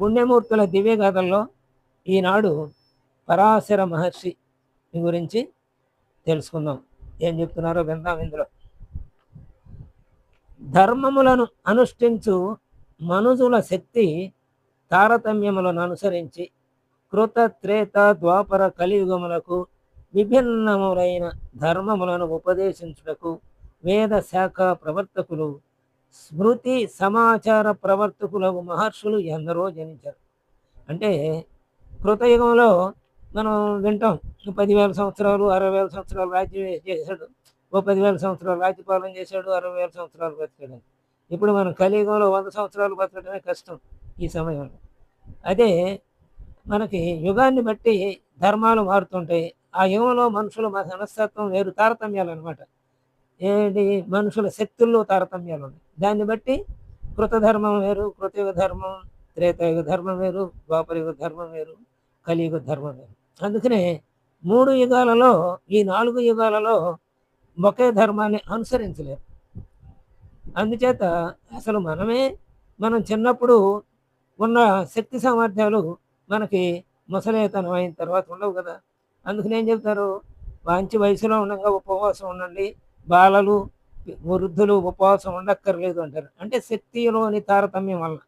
పుణ్యమూర్తుల దివ్యగాథల్లో ఈనాడు పరాశర మహర్షి గురించి తెలుసుకుందాం. ఏం చెప్తున్నారో విందాం ఇందులో. ధర్మములను అనుష్ఠించు మనుజుల శక్తి తారతమ్యములను అనుసరించి కృత త్రేత ద్వాపర కలియుగములకు విభిన్నములైన ధర్మములను ఉపదేశించుటకు వేద శాఖ ప్రవర్తకులు స్మృతి సమాచార ప్రవర్తకులకు మహర్షులు ఎందరో జనించారు. అంటే కృతయుగంలో మనం వింటాం పదివేల సంవత్సరాలు అరవై వేల సంవత్సరాలు రాజ్యం చేశాడు ఓ పదివేల సంవత్సరాలు రాజ్యపాలన చేశాడు అరవై వేల సంవత్సరాలు బతికాడు. ఇప్పుడు మనం కలియుగంలో వంద సంవత్సరాలు బతకడమే కష్టం ఈ సమయంలో. అదే మనకి యుగాన్ని బట్టి ధర్మాలు మారుతుంటాయి. ఆ యుగంలో మనుషుల మనస్తత్వం వేరు తారతమ్యాలు అనమాట ఏంటి? మనుషుల శక్తుల్లో తారతమ్యాలు ఉన్నాయి. దాన్ని బట్టి కృతధర్మం వేరు కృతయుగ ధర్మం త్రేతయుగ ధర్మం వేరు ద్వాపరయుగ ధర్మం వేరు కలియుగ ధర్మం వేరు. అందుకనే మూడు యుగాలలో ఈ నాలుగు యుగాలలో ఒకే ధర్మాన్ని అనుసరించలేరు. అందుచేత అసలు మనమే మనం చిన్నప్పుడు ఉన్న శక్తి సామర్థ్యాలు మనకి ముసలేతనం అయిన తర్వాత ఉండవు కదా. అందుకని ఏం చెప్తారు? మంచి వయసులో ఉండగా ఉపవాసం ఉండండి. బాలలు వృద్ధులు ఉపవాసం ఉండక్కర్లేదు అంటారు. అంటే శక్తిలోని తారతమ్యం వల్ల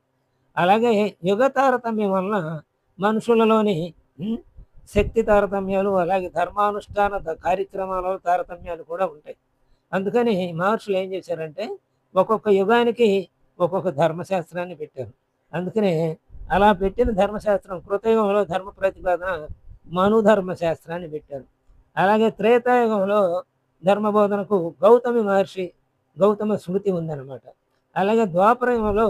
అలాగే యుగ తారతమ్యం వల్ల మనుషులలోని శక్తి తారతమ్యాలు అలాగే ధర్మానుష్ఠాన కార్యక్రమాలలో తారతమ్యాలు కూడా ఉంటాయి. అందుకని మహర్షులు ఏం చేశారంటే ఒక్కొక్క యుగానికి ఒక్కొక్క ధర్మశాస్త్రాన్ని పెట్టారు. అందుకనే అలా పెట్టిన ధర్మశాస్త్రం కృతయుగంలో ధర్మ ప్రతిపాదన మను ధర్మశాస్త్రాన్ని పెట్టారు. అలాగే త్రేతాయుగంలో ధర్మబోధనకు గౌతమి మహర్షి గౌతమ స్మృతి ఉందన్నమాట. అలాగే ద్వాపరయంలో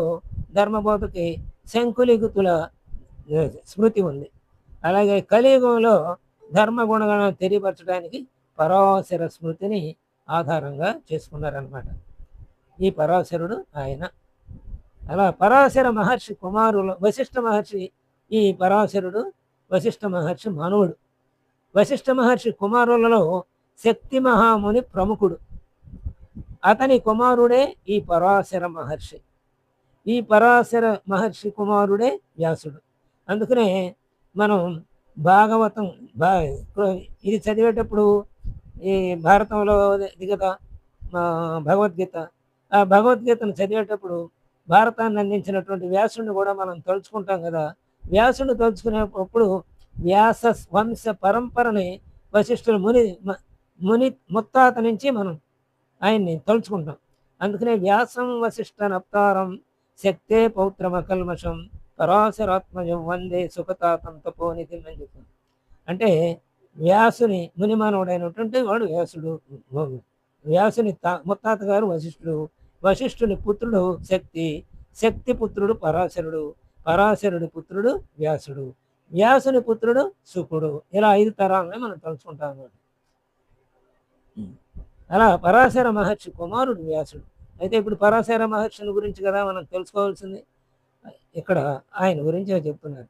ధర్మబోధకి శంకులిగుతుల స్మృతి ఉంది. అలాగే కలియుగంలో ధర్మ గుణగణం తెలియపరచడానికి పరాశర స్మృతిని ఆధారంగా చేసుకున్నారనమాట ఈ పరాశరుడు ఆయన. అలా పరాశర మహర్షి కుమారులు వశిష్ఠ మహర్షి ఈ పరాశరుడు వశిష్ఠ మహర్షి మానవుడు. వశిష్ఠ మహర్షి కుమారులలో శక్తి మహాముని ప్రముఖుడు. అతని కుమారుడే ఈ పరాశర మహర్షి. ఈ పరాశర మహర్షి కుమారుడే వ్యాసుడు. అందుకనే మనం భాగవతం భా ఇది చదివేటప్పుడు ఈ భారతంలో ఇది కదా భగవద్గీత. ఆ భగవద్గీతను చదివేటప్పుడు భారతాన్ని అందించినటువంటి వ్యాసుడిని కూడా మనం తలుచుకుంటాం కదా. వ్యాసుని తలుచుకునేటప్పుడు వ్యాస వంశ పరంపరని వశిష్ఠుల ముని మ- ముని ముత్తాత నుంచి మనం ఆయన్ని తలుచుకుంటాం. అందుకనే వ్యాసం వశిష్ఠ నప్తారం శక్తే పౌత్రమ కల్మషం పరాశరాత్మజం వందే సుఖతాతం తపోనిధి అని చెప్తాం. అంటే వ్యాసుని మునిమానవుడైనటువంటి వాడు వ్యాసుడు వ్యాసుని తా ముత్తాత గారు వశిష్ఠుడు వశిష్ఠుని పుత్రుడు శక్తి శక్తి పుత్రుడు పరాశరుడు పరాశరుడి పుత్రుడు వ్యాసుడు వ్యాసుని పుత్రుడు శుకుడు. ఇలా ఐదు తరాలని మనం తలుచుకుంటాం అన్నమాట. అలా పరాశర మహర్షి కుమారుడు వ్యాసుడు. అయితే ఇప్పుడు పరాశర మహర్షిని గురించి కదా మనం తెలుసుకోవాల్సింది? ఇక్కడ ఆయన గురించి చెప్తున్నారు.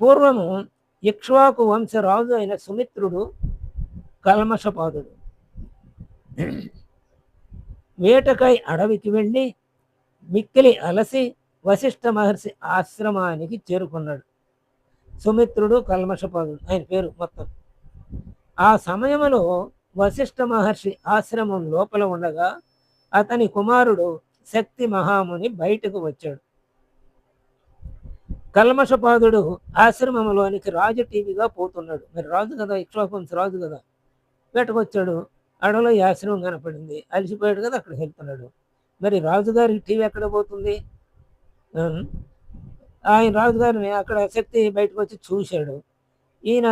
పూర్వము ఇక్ష్వాకు వంశ రాజు అయిన సుమిత్రుడు కల్మషపాదుడు. వేటకై అడవికి వెళ్ళి మిక్కిలి అలసి వశిష్ఠ మహర్షి ఆశ్రమానికి చేరుకున్నాడు. సుమిత్రుడు కల్మషపాదుడు. ఆయన పేరు మొత్తం. ఆ సమయంలో వశిష్ఠ మహర్షి ఆశ్రమం లోపల ఉండగా అతని కుమారుడు శక్తి మహాముని బయటకు వచ్చాడు. కల్మషపాదుడు ఆశ్రమంలోనికి రాజు టీవీగా పోతున్నాడు. మరి రాజు కదా ఇక్ష్వాకుంశ రాజు కదా. వేటకొచ్చాడు అడవిలో ఈ ఆశ్రమం కనపడింది. అలసిపోయాడు కదా అక్కడికి వెళ్తున్నాడు. మరి రాజుగారి టీవీ ఎక్కడ పోతుంది? ఆయన రాజుగారిని అక్కడ శక్తి బయటకు వచ్చి చూశాడు. ఈయన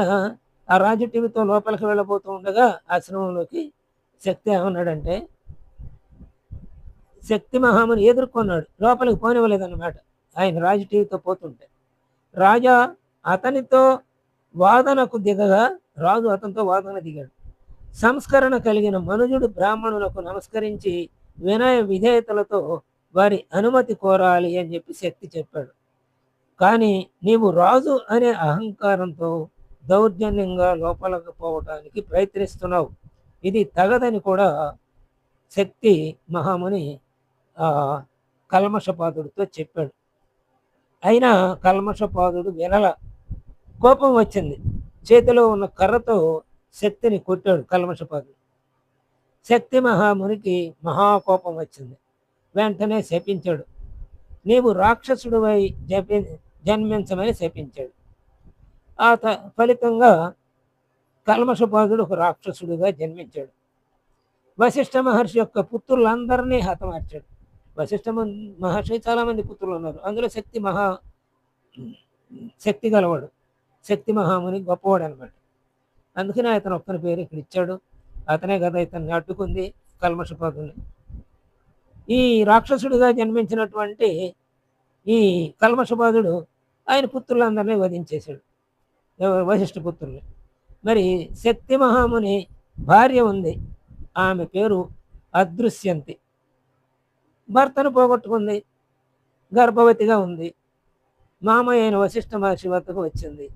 ఆ రాజు టీవీతో లోపలికి వెళ్ళబోతూ ఉండగా ఆశ్రమంలోకి శక్తి ఏమన్నాడంటే శక్తి మహాముని ఎదుర్కొన్నాడు. లోపలికి పోనివ్వలేదన్నమాట. ఆయన రాజు టీవీతో పోతుంటే రాజా అతనితో వాదనకు దిగగా రాజు అతనితో వాదన దిగాడు. సంస్కరణ కలిగిన మనుజుడు బ్రాహ్మణులకు నమస్కరించి వినయ విధేయతలతో వారి అనుమతి కోరాలి అని చెప్పి శక్తి చెప్పాడు. కానీ నీవు రాజు అనే అహంకారంతో దౌర్జన్యంగా లోపలకు పోవటానికి ప్రయత్నిస్తున్నావు. ఇది తగదని కూడా శక్తి మహాముని కల్మషపాదుడితో చెప్పాడు. అయినా కల్మషపాదుడు వినల కోపం వచ్చింది. చేతిలో ఉన్న కర్రతో శక్తిని కొట్టాడు కల్మషపాదుడు. శక్తి మహామునికి మహాకోపం వచ్చింది. వెంటనే శపించాడు. నీవు రాక్షసుడివై జపి జన్మించమని శపించాడు. ఆ త ఫలితంగా కల్మషపాదుడు ఒక రాక్షసుడిగా జన్మించాడు. వశిష్ఠ మహర్షి యొక్క పుత్రులందరినీ హతమార్చాడు. వశిష్ఠ మహర్షి చాలామంది పుత్రులు ఉన్నారు. అందులో శక్తి మహా శక్తి గలవాడు. శక్తి మహాముని గొప్పవాడు అనమాట అందుకనే అతను ఒక్కని పేరు ఇక్కడ ఇచ్చాడు. అతనే కదా ఇతన్ని అడ్డుకుంది కల్మషపాదుని. ఈ రాక్షసుడిగా జన్మించినటువంటి ఈ కల్మషపాదుడు ఆయన పుత్రులందరినీ వధించేశాడు. వశిష్ఠ పుత్రుల్ని మరి శక్తి మహాముని భార్య ఉంది. ఆమె పేరు అదృశ్యంతి. భర్తను పోగొట్టుకుంది. గర్భవతిగా ఉంది. మామయ్య అయిన వశిష్ఠ మహర్షి వద్దకు వచ్చింది.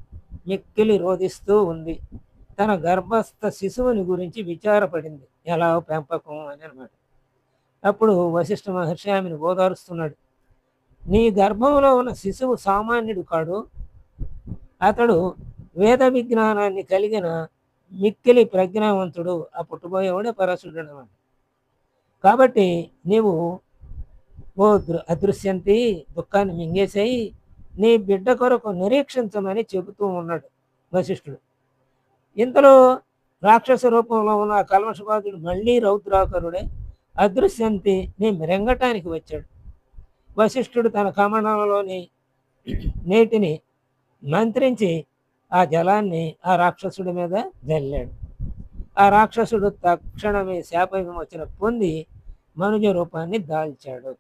మిక్కిలి రోధిస్తూ ఉంది. తన గర్భస్థ శిశువుని గురించి విచారపడింది. ఎలా పెంపకం అని అనమాట అప్పుడు వశిష్ఠ మహర్షి ఆమెను ఓదారుస్తున్నాడు. నీ గర్భంలో ఉన్న శిశువు సామాన్యుడు కాడు. అతడు వేద విజ్ఞానాన్ని కలిగిన మిక్కిలి ప్రజ్ఞావంతుడు ఆ పుట్టబోయేవాడే పరశుడు అనమాట. కాబట్టి నీవు ఓ దృ- అదృశ్యంతి దుఃఖాన్ని మింగేసేయి నీ బిడ్డ కొరకు నిరీక్షించమని చెబుతూ ఉన్నాడు వశిష్ఠుడు. ఇంతలో రాక్షస రూపంలో ఉన్న ఆ కల్మషబాధుడు మళ్ళీ రౌద్రాకరుడే అదృశ్యంతి నీ మృంగటానికి వచ్చాడు. వశిష్ఠుడు తన కమలంలోని నీటిని మంత్రించి ఆ జలాన్ని ఆ రాక్షసుడి మీద జల్లాడు. ఆ రాక్షసుడు తక్షణమే శాప విమోచన పొంది మనుజ రూపాన్ని దాల్చాడు.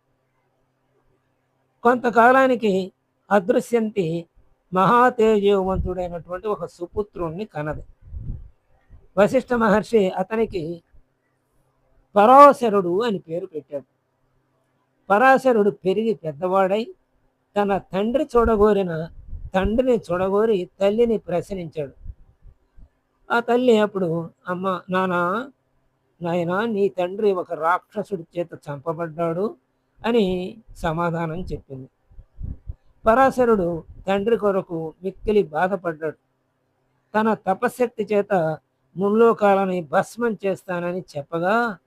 కొంతకాలానికి అదృశ్యంతి మహాతేజవంతుడైనటువంటి ఒక సుపుత్రుణ్ణి కనది. వశిష్ఠ మహర్షి అతనికి పరాశరుడు అని పేరు పెట్టాడు. పరాశరుడు పెరిగి పెద్దవాడై తన తండ్రి చూడగోరిన తండ్రిని చూడగోరి తల్లిని ప్రశ్నించాడు. ఆ తల్లి అప్పుడు అమ్మ నానా నాయనా నీ తండ్రి ఒక రాక్షసుడి చేత చంపబడ్డాడు అని సమాధానం చెప్పింది. పరాశరుడు తండ్రి కొరకు మిక్కిలి బాధపడ్డాడు. తన తపశక్తి చేత ముల్లోకాలని భస్మం చేస్తానని చెప్పగా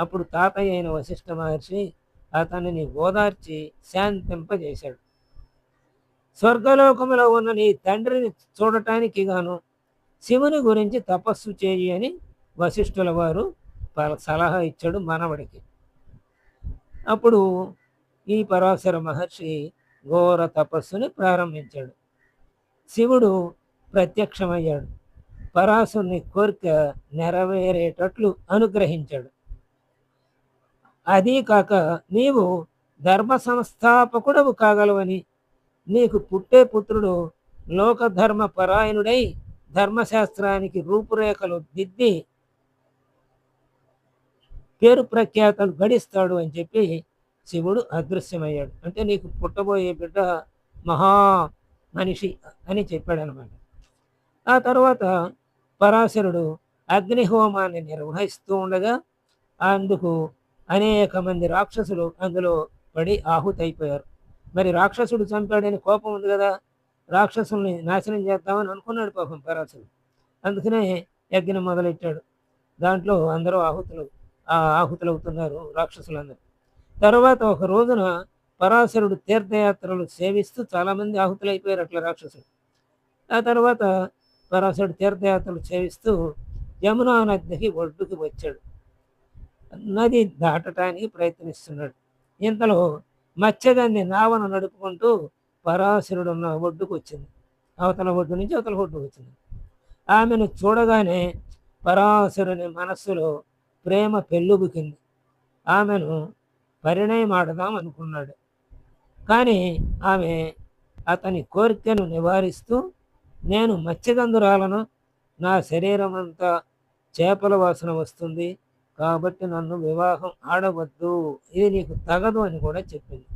అప్పుడు తాతయ్య అయిన వశిష్ఠ మహర్షి అతనిని ఓదార్చి శాంతింపజేశాడు. స్వర్గలోకములో ఉన్న నీ తండ్రిని చూడటానికి గాను శివుని గురించి తపస్సు చేయి అని వశిష్ఠుల వారు సలహా ఇచ్చాడు మనవడికి. అప్పుడు ఈ పరాశర మహర్షి ఘోర తపస్సుని ప్రారంభించాడు. శివుడు ప్రత్యక్షమయ్యాడు. పరాశుని కోరిక నెరవేరేటట్లు అనుగ్రహించాడు. అదీ కాక నీవు ధర్మ సంస్థాపకుడవు కాగలవని నీకు పుట్టే పుత్రుడు లోకధర్మ పరాయణుడై ధర్మశాస్త్రానికి రూపురేఖలు దిద్ది పేరు ప్రఖ్యాతలు గడిస్తాడు అని చెప్పి శివుడు అదృశ్యమయ్యాడు. అంటే నీకు పుట్టబోయే బిడ్డ మహా మనిషి అని చెప్పాడు అనమాట ఆ తర్వాత పరాశరుడు అగ్నిహోమాన్ని నిర్వహిస్తూ ఉండగా అందుకు అనేక మంది రాక్షసులు అందులో పడి ఆహుతైపోయారు. మరి రాక్షసుడు చంపాడని కోపం ఉంది కదా రాక్షసుల్ని నాశనం చేద్దామని అనుకున్నాడు పాపం పరాశుడు అందుకనే యజ్ఞం మొదలెట్టాడు. దాంట్లో అందరూ ఆహుతులు ఆ ఆహుతులు అవుతున్నారు రాక్షసులందరూ. తర్వాత ఒక రోజున పరాశరుడు తీర్థయాత్రలు సేవిస్తూ చాలామంది ఆహుతులైపోయారు అట్లా రాక్షసులు. ఆ తర్వాత పరాశరుడు తీర్థయాత్రలు సేవిస్తూ యమునా నదికి ఒడ్డుకి వచ్చాడు. నది దాటటానికి ప్రయత్నిస్తున్నాడు. ఇంతలో మత్స్యగంధి నావను నడుపుకుంటూ పరాశరుడు ఉన్న ఒడ్డుకు వచ్చింది. అవతల ఒడ్డు నుంచి అవతల ఒడ్డుకు వచ్చింది. ఆమెను చూడగానే పరాశరుని మనస్సులో ప్రేమ పెళ్ళుబుకింది. ఆమెను పరిణయమాడదాం అనుకున్నాడు. కానీ ఆమె అతని కోరికను నివారిస్తూ నేను మత్స్యగంధురాలను నా శరీరం అంతా చేపల వాసన వస్తుంది కాబట్టి నన్ను వివాహం ఆడవద్దు. ఇది నీకు తగదు అని కూడా చెప్పింది.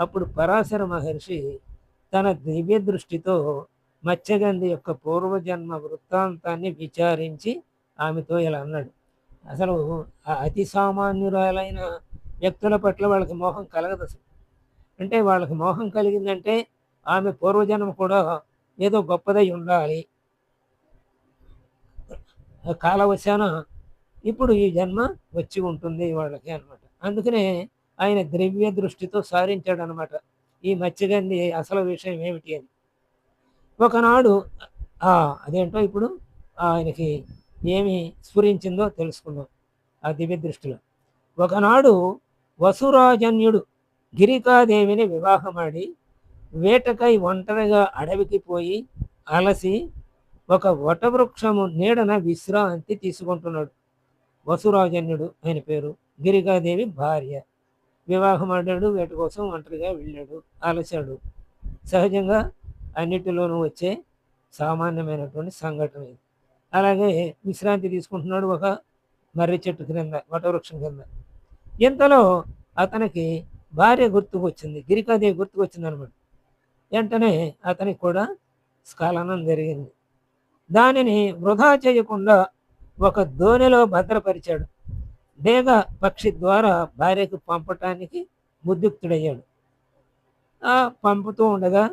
అప్పుడు పరాశర మహర్షి తన దివ్య దృష్టితో మత్స్యగంధి యొక్క పూర్వజన్మ వృత్తాంతాన్ని విచారించి ఆమెతో ఇలా అన్నాడు. అసలు అతి సామాన్యురాలైన వ్యక్తుల పట్ల వాళ్ళకి మోహం కలగదు అసలు. అంటే వాళ్ళకి మోహం కలిగిందంటే ఆమె పూర్వజన్మ కూడా ఏదో గొప్పదై ఉండాలి. కాలవశాన ఇప్పుడు ఈ జన్మ వచ్చి ఉంటుంది వాళ్ళకి అన్నమాట. అందుకనే ఆయన ద్రవ్య దృష్టితో సారించాడు అనమాట ఈ మత్స్యగంధి అసలు విషయం ఏమిటి అని. ఒకనాడు అదేంటో ఇప్పుడు ఆయనకి ఏమి స్ఫురించిందో తెలుసుకుందాం ఆ దివ్య దృష్టిలో. ఒకనాడు వసురాజన్యుడు గిరికాదేవిని వివాహమాడి వేటకై ఒంటరిగా అడవికి పోయి అలసి ఒక వటవృక్షము నీడన విశ్రాంతి తీసుకుంటున్నాడు. వసురాజన్యుడు ఆయన పేరు. గిరికాదేవి భార్య. వివాహం ఆడాడు వేట కోసం ఒంటరిగా వెళ్ళాడు అలసాడు సహజంగా అన్నిటిలోనూ వచ్చే సామాన్యమైనటువంటి సంఘటన ఇది. అలాగే విశ్రాంతి తీసుకుంటున్నాడు ఒక మర్రి చెట్టు క్రింద వటవృక్షం క్రింద. ఇంతలో అతనికి భార్య గుర్తుకొచ్చింది గిరికాదేవి గుర్తుకొచ్చింది అనమాట వెంటనే అతనికి కూడా స్ఖలనం జరిగింది. దానిని వృధా చేయకుండా ఒక దోణిలో భద్రపరిచాడు. డేగ పక్షి ద్వారా భార్యకు పంపటానికి ఉద్యుక్తుడయ్యాడు. ఆ పంపుతూ ఉండగా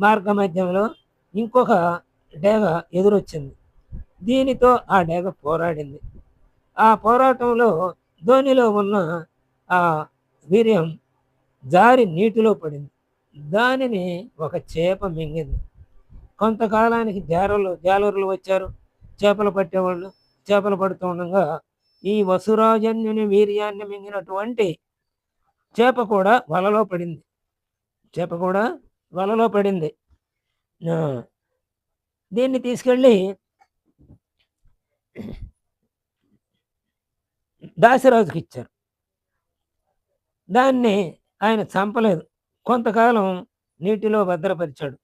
మార్గ మధ్యంలో ఇంకొక డేగ ఎదురొచ్చింది. దీనితో ఆ డేగ పోరాడింది. ఆ పోరాటంలో ధోనిలో ఉన్న ఆ వీర్యం జారి నీటిలో పడింది. దానిని ఒక చేప మింగింది. కొంతకాలానికి జారలు జాలరులు వచ్చారు. చేపలు పట్టేవాళ్ళు చేపలు పడుతుండగా ఈ వసురాజన్యుని వీర్యాన్ని మింగినటువంటి చేప కూడా వలలో పడింది. చేప కూడా వలలో పడింది. దీన్ని తీసుకెళ్ళి దాసిరాజుకి ఇచ్చారు. దాన్ని ఆయన చంపలేదు. కొంతకాలం నీటిలో భద్రపరిచాడు.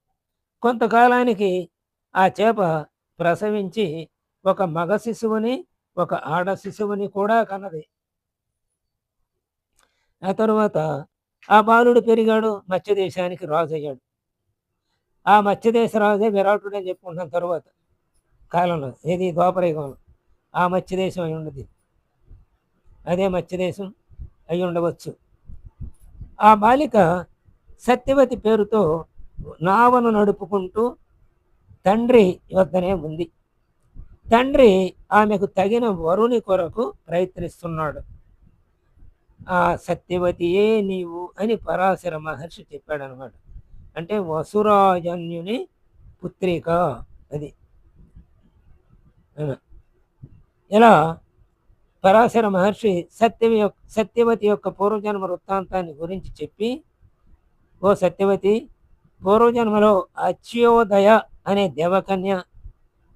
కొంతకాలానికి ఆ చేప ప్రసవించి ఒక మగ శిశువుని ఒక ఆడ శిశువుని కూడా కన్నది. ఆ తరువాత ఆ బాలుడు పెరిగాడు మత్స్యదేశానికి రాజు అయ్యాడు ఆ మత్స్యదేశ రాజే విరాటుడు అని చెప్పుకుంటాం తరువాత కాలంలో ఏది ద్వాపరయుగంలో. ఆ మత్స్యదేశం అయి ఉండదు. అదే మత్స్యదేశం అయి ఉండవచ్చు. ఆ బాలిక సత్యవతి పేరుతో నావను నడుపుకుంటూ తండ్రి వద్దనే ఉంది. తండ్రి ఆమెకు తగిన వరుని కొరకు ప్రయత్నిస్తున్నాడు. ఆ సత్యవతియే నీవు అని పరాశర మహర్షి చెప్పాడు అనమాట అంటే వసురాజన్యుని పుత్రిక అది. ఇలా పరాశర మహర్షి సత్యవి యొక్క సత్యవతి యొక్క పూర్వజన్మ వృత్తాంతాన్ని గురించి చెప్పి ఓ సత్యవతి పూర్వజన్మలో అచ్యోదయ అనే దేవకన్య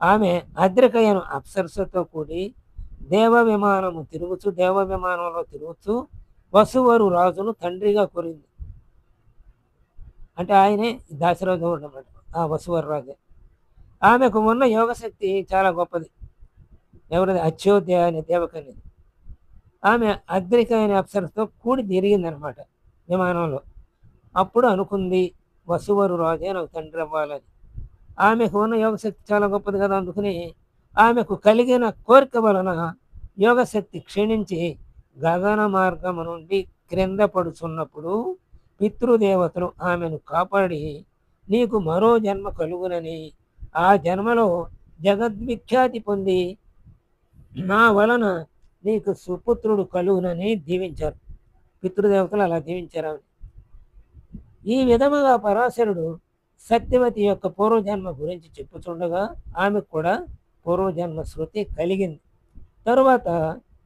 ఆమె అద్రికయను అప్సరసతో కూడి దేవ విమానము తిరుగుతూ దేవ విమానంలో తిరుగుతూ వసువరు రాజును తండ్రిగా కోరింది. అంటే ఆయనే దాశరథం అన్నమాట ఆ వసువరు రాజే. ఆమెకు ఉన్న యోగశక్తి చాలా గొప్పది. ఎవరిది? అచ్యోధ్య అనే దేవకన్యది ఆమె అద్రిక అనే అప్సరతో కూడి తిరిగిందనమాట విమానంలో. అప్పుడు అనుకుంది వసువరు రాజే నాకు తండ్రి అవ్వాలని. ఆమెకు ఉన్న యోగశక్తి చాలా గొప్పది కదా అందుకుని ఆమెకు కలిగిన కోరిక వలన యోగశక్తి క్షీణించి గగన మార్గము నుండి క్రింద పడుచున్నప్పుడు పితృదేవతలు ఆమెను కాపాడి నీకు మరో జన్మ కలుగునని ఆ జన్మలో జగద్విఖ్యాతి పొంది నా వలన నీకు సుపుత్రుడు కలుగునని దీవించారు. పితృదేవతలు అలా దీవించారు ఈ విధముగా పరాశరుడు సత్యవతి యొక్క పూర్వజన్మ గురించి చెప్పుచుండగా ఆమె కూడా పూర్వజన్మ శృతి కలిగింది. తరువాత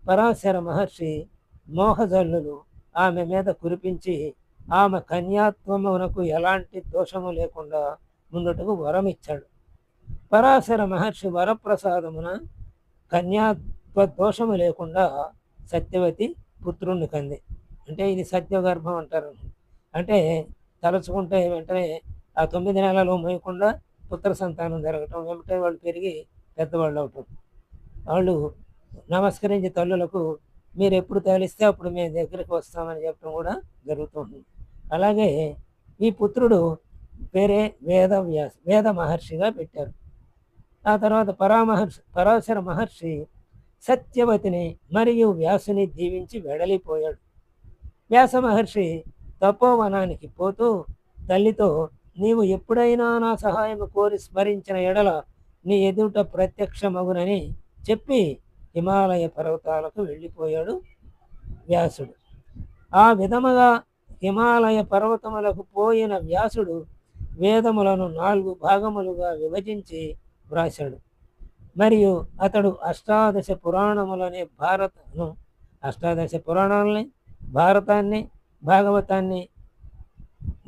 పరాశర మహర్షి మోహజల్లును ఆమె మీద కురిపించి ఆమె కన్యాత్వమునకు ఎలాంటి దోషము లేకుండా ముందుటకు వరం ఇచ్చాడు పరాశర మహర్షి వరప్రసాదమున కన్యాత్వ దోషము లేకుండా సత్యవతి పుత్రుణ్ణి కంది. అంటే ఇది సత్యగర్భం అంటారు. అంటే తలుచుకుంటే వెంటనే ఆ తొమ్మిది నెలలు మోయకుండా పుత్ర సంతానం జరగటం వెంటనే వాళ్ళు పెరిగి పెద్దవాళ్ళు అవటం వాళ్ళు నమస్కరించి తల్లులకు మీరు ఎప్పుడు తలిస్తే అప్పుడు మేము దగ్గరికి వస్తామని చెప్పడం కూడా జరుగుతుంది. అలాగే ఈ పుత్రుడు పేరే వేద వ్యాస వేద మహర్షిగా పెట్టారు. ఆ తర్వాత పరామహర్షి పరాశర మహర్షి సత్యవతిని మరియు వ్యాసుని దీవించి వెడలిపోయాడు. వ్యాస మహర్షి తపోవనానికి పోతూ తల్లితో నీవు ఎప్పుడైనా నా సహాయం కోరి స్మరించిన ఎడల నీ ఎదుట ప్రత్యక్షమగునని చెప్పి హిమాలయ పర్వతాలకు వెళ్ళిపోయాడు వ్యాసుడు. ఆ విధముగా హిమాలయ పర్వతములకు పోయిన వ్యాసుడు వేదములను నాలుగు భాగములుగా విభజించి వ్రాశాడు. మరియు అతడు అష్టాదశ పురాణములనే భారతను అష్టాదశ పురాణాలని భారతాన్ని భాగవతాన్ని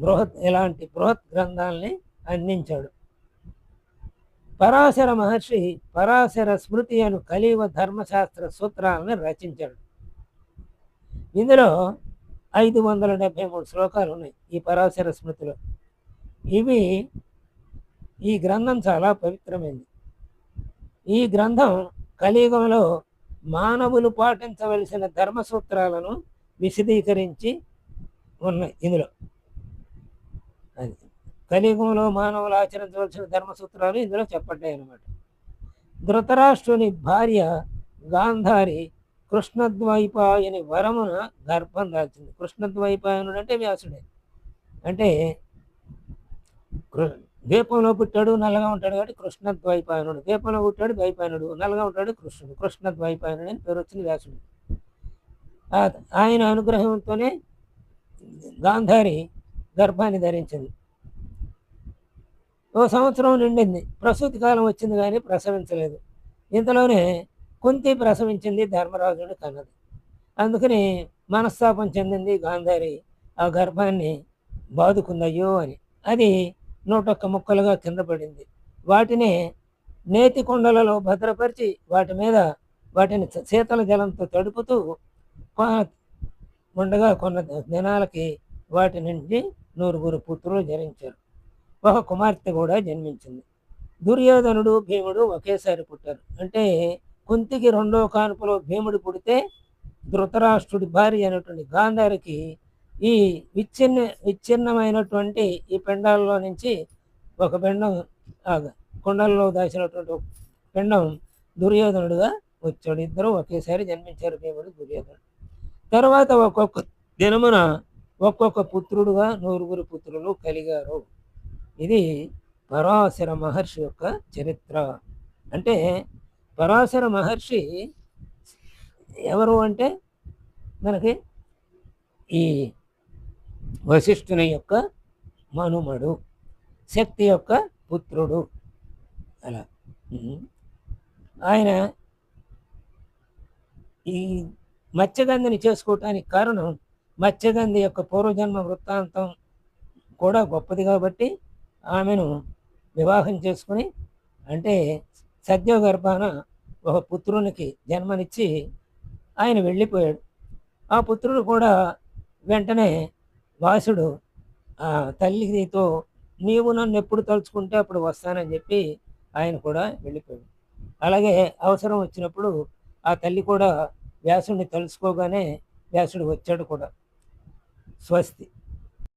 బృహత్ ఇలాంటి బృహత్ గ్రంథాలని అందించాడు. పరాశర మహర్షి పరాశర స్మృతి అను కలియుగ ధర్మశాస్త్ర సూత్రాలను రచించాడు. ఇందులో ఐదు వందల డెబ్భై మూడు శ్లోకాలు ఉన్నాయి ఈ పరాశర స్మృతిలో. ఇవి ఈ గ్రంథం చాలా పవిత్రమైంది. ఈ గ్రంథం కలియుగంలో మానవులు పాటించవలసిన ధర్మ సూత్రాలను విశదీకరించి ఉన్నాయి ఇందులో. అది. కలియుగంలో మానవులు ఆచరించవలసిన ధర్మ సూత్రాలు ఇందులో చెప్పట్టాయి అనమాట ధృతరాష్ట్రుని భార్య గాంధారి కృష్ణద్వైపాయని వరమున గర్భం దాల్చింది. కృష్ణద్వైపాయనుడు అంటే వ్యాసుడే. అంటే కృ- ద్వీపంలో పుట్టాడు నల్లగా ఉంటాడు కాబట్టి కృష్ణద్వైపాయనుడు. ద్వీపంలో పుట్టాడు ద్వైపాయనుడు. నల్లగా ఉంటాడు కృష్ణుడు. కృష్ణద్వైపాయనుడు అని పేరు వచ్చింది వ్యాసుడు ఆయన అనుగ్రహంతోనే గాంధారి గర్భాన్ని ధరించింది. ఓ సంవత్సరం నిండింది. ప్రసూతి కాలం వచ్చింది కానీ ప్రసవించలేదు. ఇంతలోనే కుంతి ప్రసవించింది ధర్మరాజుడు కన్నది అందుకని మనస్తాపం చెందింది గాంధారి ఆ గర్భాన్ని బాదుకుందయ్యో అని. అది నూటొక్క ముక్కలుగా కింద పడింది. వాటిని నేతి కుండలలో భద్రపరిచి వాటి మీద వాటిని శీతల జలంతో తడుపుతూ ఉండగా కొన్న దినాలకి వాటి నుండి నూరుగురు పుత్రులు జనించారు. ఒక కుమార్తె కూడా జన్మించింది. దుర్యోధనుడు భీముడు ఒకేసారి పుట్టారు. అంటే కుంతికి రెండో కానుపులో భీముడు పుడితే ధృతరాష్ట్రుడి భార్య అయినటువంటి గాంధారికి ఈ విచ్ఛిన్న విచ్ఛిన్నమైనటువంటి ఈ పెండాల్లో నుంచి ఒక పిండం ఆ కుండల్లో దాచినటువంటి పెండం పిండం దుర్యోధనుడుగా వచ్చాడు. ఇద్దరు ఒకేసారి జన్మించారు భీముడు దుర్యోధనుడు. తర్వాత ఒక్కొక్క దినమున ఒక్కొక్క పుత్రుడుగా నూరుగురు పుత్రులు కలిగారు. ఇది పరాశర మహర్షి యొక్క చరిత్ర. అంటే పరాశర మహర్షి ఎవరు అంటే మనకి ఈ వశిష్ఠుని యొక్క మనుమడు శక్తి యొక్క పుత్రుడు అలా. ఆయన ఈ మత్స్యగంధని చేసుకోవటానికి కారణం మత్స్యగంధి యొక్క పూర్వజన్మ వృత్తాంతం కూడా గొప్పది కాబట్టి ఆమెను వివాహం చేసుకుని అంటే సద్యోగర్భాన ఒక పుత్రునికి జన్మనిచ్చి ఆయన వెళ్ళిపోయాడు. ఆ పుత్రుడు కూడా వెంటనే వాసుడు ఆ తల్లితో నీవు నన్ను ఎప్పుడు తలుచుకుంటే అప్పుడు వస్తానని చెప్పి ఆయన కూడా వెళ్ళిపోయాడు. అలాగే అవసరం వచ్చినప్పుడు ఆ తల్లి కూడా వ్యాసుడిని తలుచుకోగానే వ్యాసుడు వచ్చాడు కూడా. స్వస్తి